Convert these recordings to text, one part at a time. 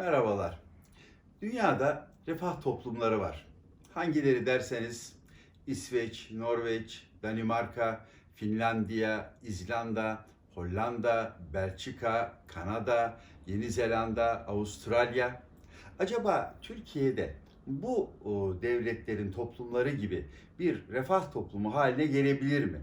Merhabalar. Dünyada refah toplumları var. Hangileri derseniz İsveç, Norveç, Danimarka, Finlandiya, İzlanda, Hollanda, Belçika, Kanada, Yeni Zelanda, Avustralya. Acaba Türkiye'de bu devletlerin toplumları gibi bir refah toplumu haline gelebilir mi?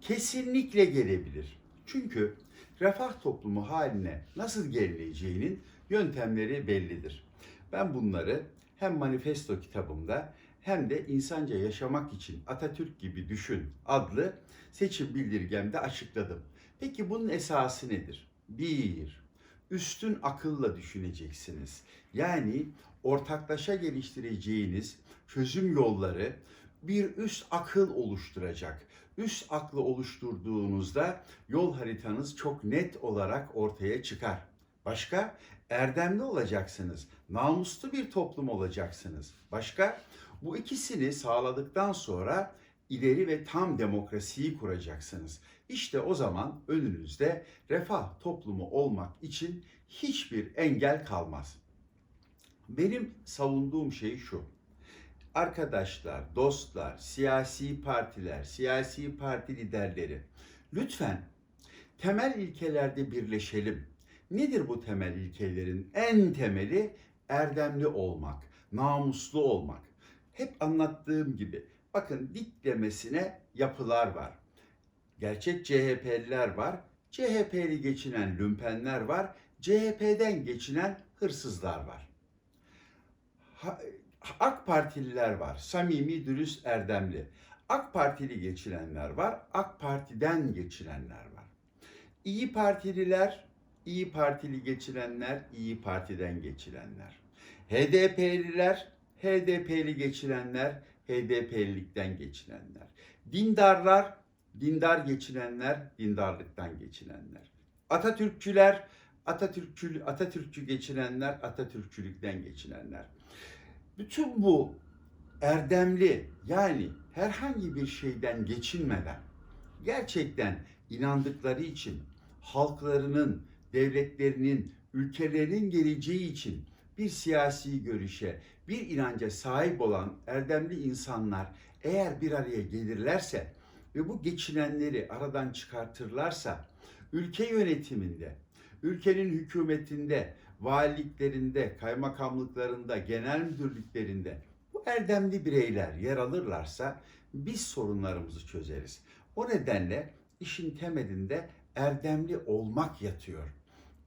Kesinlikle gelebilir. Çünkü refah toplumu haline nasıl gelineceğinin yöntemleri bellidir. Ben bunları hem manifesto kitabımda hem de insanca yaşamak için Atatürk gibi düşün adlı seçim bildirgemde açıkladım. Peki bunun esası nedir? Bir, üstün akılla düşüneceksiniz. Yani ortaklaşa geliştireceğiniz çözüm yolları bir üst akıl oluşturacak. Üst aklı oluşturduğunuzda yol haritanız çok net olarak ortaya çıkar. Başka? Erdemli olacaksınız. Namuslu bir toplum olacaksınız. Başka? Bu ikisini sağladıktan sonra ileri ve tam demokrasiyi kuracaksınız. İşte o zaman önünüzde refah toplumu olmak için hiçbir engel kalmaz. Benim savunduğum şey şu. Arkadaşlar, dostlar, siyasi partiler, siyasi parti liderleri lütfen temel ilkelerde birleşelim. Nedir bu temel ilkelerin en temeli? Erdemli olmak, namuslu olmak. Hep anlattığım gibi bakın diklemesine yapılar var. Gerçek CHP'liler var. CHP'li geçinen lümpenler var. CHP'den geçinen hırsızlar var. Ha- AK Partililer var. Samimi, dürüst, erdemli. AK Partili geçinenler var. AK Parti'den geçinenler var. İyi Partililer, İyi Partili geçinenler, İyi Parti'den geçilenler. HDP'liler, HDP'li geçinenler, HDP'lilikten geçinenler. Dindarlar, dindar geçinenler, dindarlıktan geçinenler. Atatürkçüler, Atatürkçü, Atatürkçü geçinenler, Atatürkçülükten geçinenler. Bütün bu erdemli yani herhangi bir şeyden geçinmeden gerçekten inandıkları için halklarının, devletlerinin, ülkelerinin geleceği için bir siyasi görüşe, bir inanca sahip olan erdemli insanlar eğer bir araya gelirlerse ve bu geçinenleri aradan çıkartırlarsa ülke yönetiminde, ülkenin hükümetinde, valiliklerinde, kaymakamlıklarında, genel müdürlüklerinde bu erdemli bireyler yer alırlarsa biz sorunlarımızı çözeriz. O nedenle işin temelinde erdemli olmak yatıyor.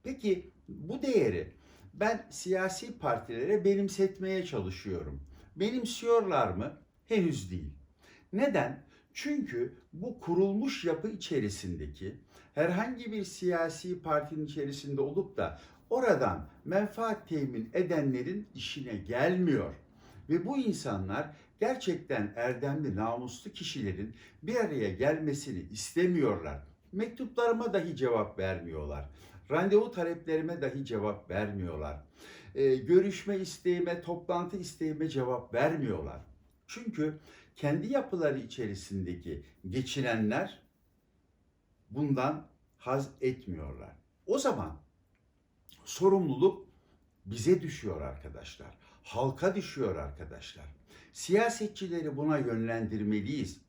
Peki bu değeri ben siyasi partilere benimsetmeye çalışıyorum. Benimsiyorlar mı? Henüz değil. Neden? Çünkü bu kurulmuş yapı içerisindeki herhangi bir siyasi partinin içerisinde olup da oradan menfaat temin edenlerin işine gelmiyor. Ve bu insanlar gerçekten erdemli, namuslu kişilerin bir araya gelmesini istemiyorlar. Mektuplarıma dahi cevap vermiyorlar. Randevu taleplerime dahi cevap vermiyorlar. Ee, görüşme isteğime, toplantı isteğime cevap vermiyorlar. Çünkü kendi yapıları içerisindeki geçinenler bundan haz etmiyorlar. O zaman sorumluluk bize düşüyor arkadaşlar. Halka düşüyor arkadaşlar. Siyasetçileri buna yönlendirmeliyiz.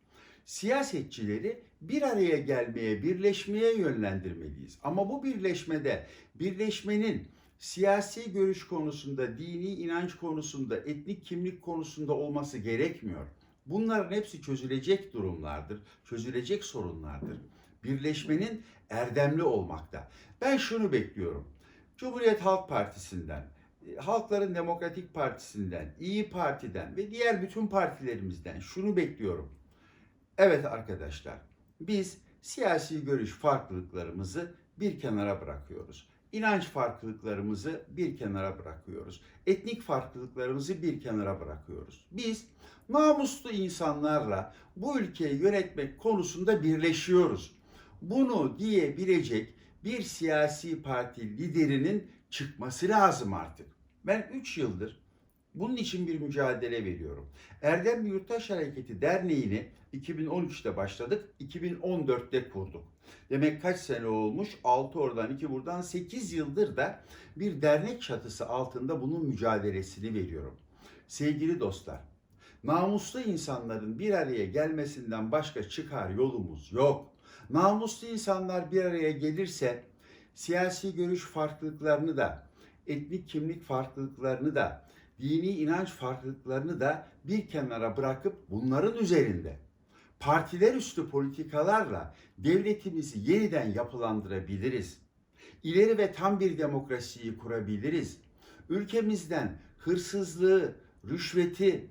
Siyasetçileri bir araya gelmeye, birleşmeye yönlendirmeliyiz. Ama bu birleşmede birleşmenin siyasi görüş konusunda, dini inanç konusunda, etnik kimlik konusunda olması gerekmiyor. Bunların hepsi çözülecek durumlardır, çözülecek sorunlardır. Birleşmenin erdemli olmakta. Ben şunu bekliyorum. Cumhuriyet Halk Partisi'nden, e, Halkların Demokratik Partisi'nden, İyi Parti'den ve diğer bütün partilerimizden şunu bekliyorum. Evet arkadaşlar, biz siyasi görüş farklılıklarımızı bir kenara bırakıyoruz. İnanç farklılıklarımızı bir kenara bırakıyoruz. Etnik farklılıklarımızı bir kenara bırakıyoruz. Biz namuslu insanlarla bu ülkeyi yönetmek konusunda birleşiyoruz. Bunu diyebilecek bir siyasi parti liderinin çıkması lazım artık. Ben 3 yıldır Bunun için bir mücadele veriyorum. Erdemli Yurttaş Hareketi Derneği'ni 2013'te başladık, 2014'te kurduk. Demek kaç sene olmuş? 6 oradan 2 buradan 8 yıldır da bir dernek çatısı altında bunun mücadelesini veriyorum. Sevgili dostlar, namuslu insanların bir araya gelmesinden başka çıkar yolumuz yok. Namuslu insanlar bir araya gelirse siyasi görüş farklılıklarını da, etnik kimlik farklılıklarını da, dini inanç farklılıklarını da bir kenara bırakıp bunların üzerinde partiler üstü politikalarla devletimizi yeniden yapılandırabiliriz. İleri ve tam bir demokrasiyi kurabiliriz. Ülkemizden hırsızlığı, rüşveti,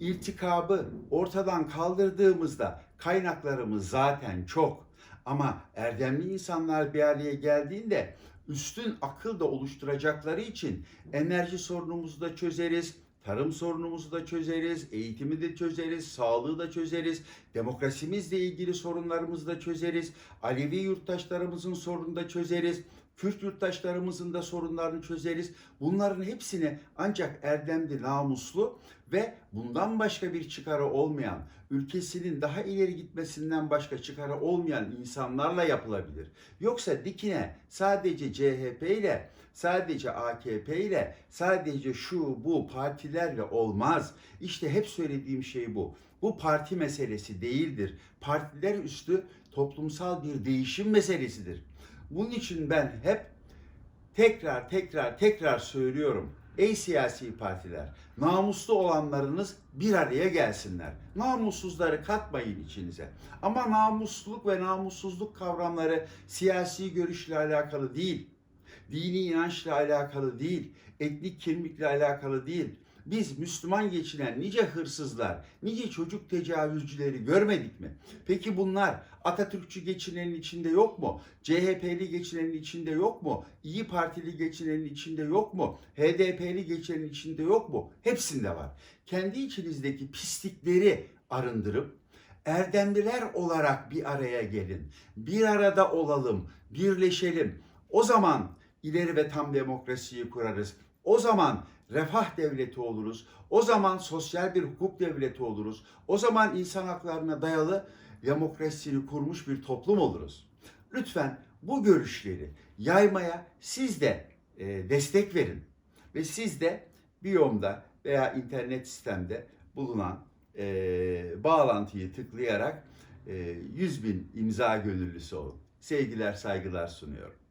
iltikabı ortadan kaldırdığımızda kaynaklarımız zaten çok. Ama erdemli insanlar bir araya geldiğinde üstün akıl da oluşturacakları için enerji sorunumuzu da çözeriz, tarım sorunumuzu da çözeriz, eğitimi de çözeriz, sağlığı da çözeriz, demokrasimizle ilgili sorunlarımızı da çözeriz, Alevi yurttaşlarımızın sorununu da çözeriz, Kürt yurttaşlarımızın da sorunlarını çözeriz. Bunların hepsini ancak erdemli, namuslu ve bundan başka bir çıkarı olmayan, ülkesinin daha ileri gitmesinden başka çıkarı olmayan insanlarla yapılabilir. Yoksa dikine sadece CHP ile, sadece AKP ile, sadece şu bu partilerle olmaz. İşte hep söylediğim şey bu. Bu parti meselesi değildir. Partiler üstü toplumsal bir değişim meselesidir. Bunun için ben hep tekrar tekrar tekrar söylüyorum. Ey siyasi partiler, namuslu olanlarınız bir araya gelsinler. Namussuzları katmayın içinize. Ama namusluluk ve namussuzluk kavramları siyasi görüşle alakalı değil. Dini inançla alakalı değil. Etnik kimlikle alakalı değil. Biz Müslüman geçinen nice hırsızlar, nice çocuk tecavüzcüleri görmedik mi? Peki bunlar Atatürkçü geçinenin içinde yok mu? CHP'li geçinenin içinde yok mu? İyi Partili geçinenin içinde yok mu? HDP'li geçinenin içinde yok mu? Hepsinde var. Kendi içinizdeki pislikleri arındırıp erdemliler olarak bir araya gelin. Bir arada olalım, birleşelim. O zaman ileri ve tam demokrasiyi kurarız. O zaman refah devleti oluruz. O zaman sosyal bir hukuk devleti oluruz. O zaman insan haklarına dayalı demokrasisini kurmuş bir toplum oluruz. Lütfen bu görüşleri yaymaya siz de e, destek verin. Ve siz de Biyom'da veya internet sistemde bulunan e, bağlantıyı tıklayarak e, 100 bin imza gönüllüsü olun. Sevgiler, saygılar sunuyorum.